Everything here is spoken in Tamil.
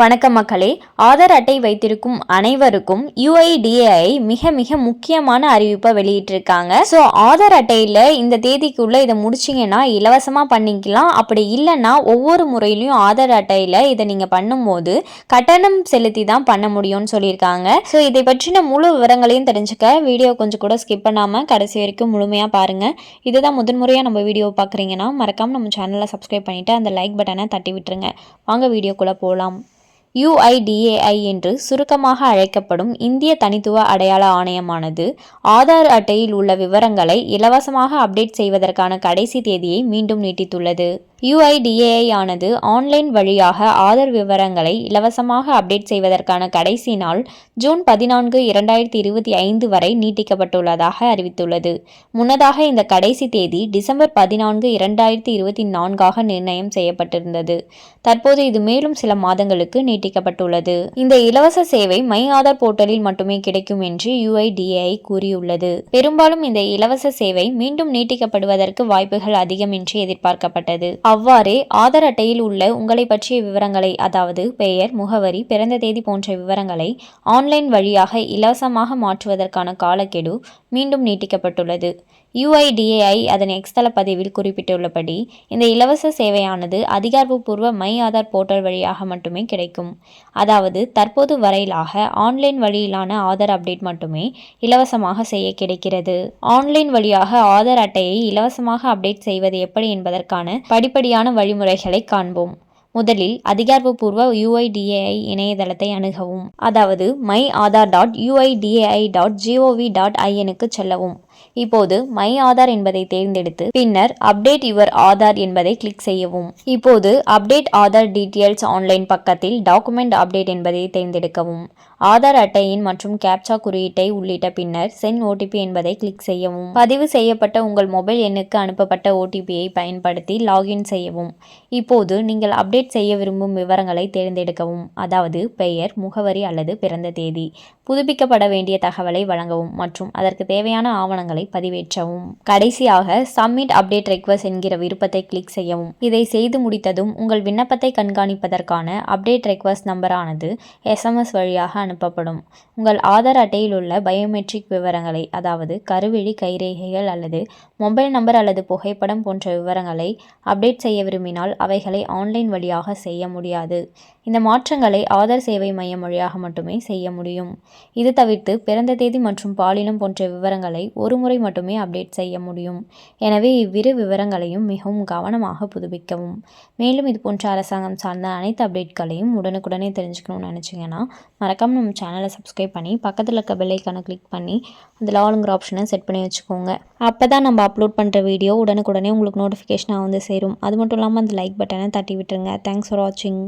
வணக்கம் மக்களே. ஆதார் அட்டை வைத்திருக்கும் அனைவருக்கும் யுஐடிஏஐ மிக மிக முக்கியமான அறிவிப்பை வெளியிட்டிருக்காங்க. ஸோ ஆதார் அட்டையில் இந்த தேதிக்குள்ளே இதை முடிச்சிங்கன்னா இலவசமாக பண்ணிக்கலாம். அப்படி இல்லைன்னா ஒவ்வொரு முறையிலையும் ஆதார் அட்டையில் இதை நீங்கள் பண்ணும்போது கட்டணம் செலுத்தி தான் பண்ண முடியும்னு சொல்லியிருக்காங்க. ஸோ இதை பற்றின முழு விவரங்களையும் தெரிஞ்சுக்க வீடியோ கொஞ்சம் கூட ஸ்கிப் பண்ணாமல் கடைசி வரைக்கும் முழுமையாக பாருங்கள் இதுதான் முதன்முறையாக நம்ம வீடியோ பார்க்குறீங்கன்னா மறக்காமல் நம்ம சேனலை சப்ஸ்கிரைப் பண்ணிவிட்டு அந்த லைக் பட்டனை தட்டி விட்டுருங்க. வாங்க வீடியோக்குள்ளே போகலாம் யுஐடிஏஐ என்று சுருக்கமாக அழைக்கப்படும் இந்திய தனித்துவ அடையாள ஆணையமானது ஆதார் அட்டையில் உள்ள விவரங்களை இலவசமாக அப்டேட் செய்வதற்கான கடைசி தேதியை மீண்டும் நீட்டித்துள்ளது. யுஐடிஏஐ ஆனது ஆன்லைன் வழியாக ஆதார் விவரங்களை இலவசமாக அப்டேட் செய்வதற்கான கடைசி நாள் ஜூன் பதினான்கு இரண்டாயிரத்தி இருபத்தி ஐந்து வரை நீட்டிக்கப்பட்டுள்ளதாக அறிவித்துள்ளது. முன்னதாக இந்த கடைசி தேதி டிசம்பர் பதினான்கு இரண்டாயிரத்தி இருபத்தி நான்காக நிர்ணயம் செய்யப்பட்டிருந்தது. தற்போது இது மேலும் சில மாதங்களுக்கு நீட்டிக்கப்பட்டுள்ளது. இந்த இலவச சேவை மை ஆதார் போர்ட்டலில் மட்டுமே கிடைக்கும் என்று யுஐடிஏஐ கூறியுள்ளது. பெரும்பாலும் இந்த இலவச சேவை மீண்டும் நீட்டிக்கப்படுவதற்கு வாய்ப்புகள் அதிகம் என்று எதிர்பார்க்கப்பட்டது. அவ்வாறே ஆதார் அட்டையில் உள்ள உங்களை பற்றிய விவரங்களை அதாவது பெயர் முகவரி பிறந்த தேதி போன்ற விவரங்களை ஆன்லைன் வழியாக இலவசமாக மாற்றுவதற்கான காலக்கெடு மீண்டும் நீட்டிக்கப்பட்டுள்ளது. யுஐடிஏஐ அதன் எக்ஸ்தல பதிவில் குறிப்பிட்டுள்ளபடி இந்த இலவச சேவையானது அதிகாரப்பூர்வ மை ஆதார் போர்ட்டல் வழியாக மட்டுமே கிடைக்கும். அதாவது தற்போது வரையிலாக ஆன்லைன் வழியிலான ஆதார் அப்டேட் மட்டுமே இலவசமாக செய்ய கிடைக்கிறது. ஆன்லைன் வழியாக ஆதார் அட்டையை இலவசமாக அப்டேட் செய்வது எப்படி என்பதற்கான படிப்படியான வழிமுறைகளை காண்போம். முதலில் அதிகாரப்பூர்வ யுஐடிஏஐ இணையதளத்தை அணுகவும். அதாவது my Aadhaar dot UIDAI dot GOV dot ஐஎனுக்கு செல்லவும். இப்போது மை ஆதார் என்பதை தேர்ந்தெடுத்து பின்னர் அப்டேட் யுவர் ஆதார் என்பதை கிளிக் செய்யவும். இப்போது அப்டேட் ஆதார் டீட்டெயில்ஸ் ஆன்லைன் பக்கத்தில் டாக்குமெண்ட் அப்டேட் என்பதை தேர்ந்தெடுக்கவும். ஆதார் அட்டையின் மற்றும் கேப்சா குறியீட்டை உள்ளிட்ட பின்னர் சென் ஓடிபி என்பதை கிளிக் செய்யவும். பதிவு செய்யப்பட்ட உங்கள் மொபைல் எண்ணுக்கு அனுப்பப்பட்ட ஓடிபியை பயன்படுத்தி லாகின் செய்யவும். இப்போது நீங்கள் அப்டேட் செய்ய விரும்பும் விவரங்களை தேர்ந்தெடுக்கவும். அதாவது பெயர் முகவரி அல்லது பிறந்த தேதி புதுப்பிக்கப்பட வேண்டிய தகவலை வழங்கவும் மற்றும் அதற்கு தேவையான ஆவணங்கள் பதிவேற்றவும். கடைசியாக சப்மிட் அப்டேட் ரெக்வஸ்ட் என்கிற விருப்பத்தை கிளிக் செய்யவும். இதை செய்து முடித்ததும் உங்கள் விண்ணப்பத்தை கண்காணிப்பதற்கான அப்டேட் ரெக்வஸ்ட் நம்பரானது எஸ்எம்எஸ் வழியாக அனுப்பப்படும். உங்கள் ஆதார் அட்டையில் உள்ள பயோமெட்ரிக் விவரங்களை அதாவது கருவிழி கைரேகைகள் அல்லது மொபைல் நம்பர் அல்லது புகைப்படம் போன்ற விவரங்களை அப்டேட் செய்ய விரும்பினால் அவைகளை ஆன்லைன் வழியாக செய்ய முடியாது. இந்த மாற்றங்களை ஆதார் சேவை மையம் வழியாக மட்டுமே செய்ய முடியும். இது தவிர்த்து பிறந்த தேதி மற்றும் பாலினம் போன்ற விவரங்களை ஒரு முறை மட்டுமே அப்டேட் செய்ய முடியும். எனவே இவ்விரு விவரங்களையும் மிகவும் கவனமாக புதுப்பிக்கவும். மேலும் இது போன்ற அரசாங்கம் சார்ந்த அனைத்து அப்டேட்களையும் உடனுக்குடனே தெரிஞ்சுக்கணும்னு நினச்சிங்கன்னா மறக்காமல் நம்ம சேனலை சப்ஸ்கிரைப் பண்ணி பக்கத்தில் இருக்க பெல்லைக்கான கிளிக் பண்ணி அதில் ஆளுங்கிற ஆப்ஷனை செட் பண்ணி வச்சுக்கோங்க. அப்போ தான் நம்ம அப்லோட் பண்ணுற வீடியோ உடனுக்குடனே உங்களுக்கு நோட்டிஃபிகேஷனாக வந்து சேரும். அது மட்டும் இல்லாமல் அந்த லைக் பட்டனை தட்டி விட்டுருங்க. தேங்க்ஸ் ஃபார் வாட்சிங்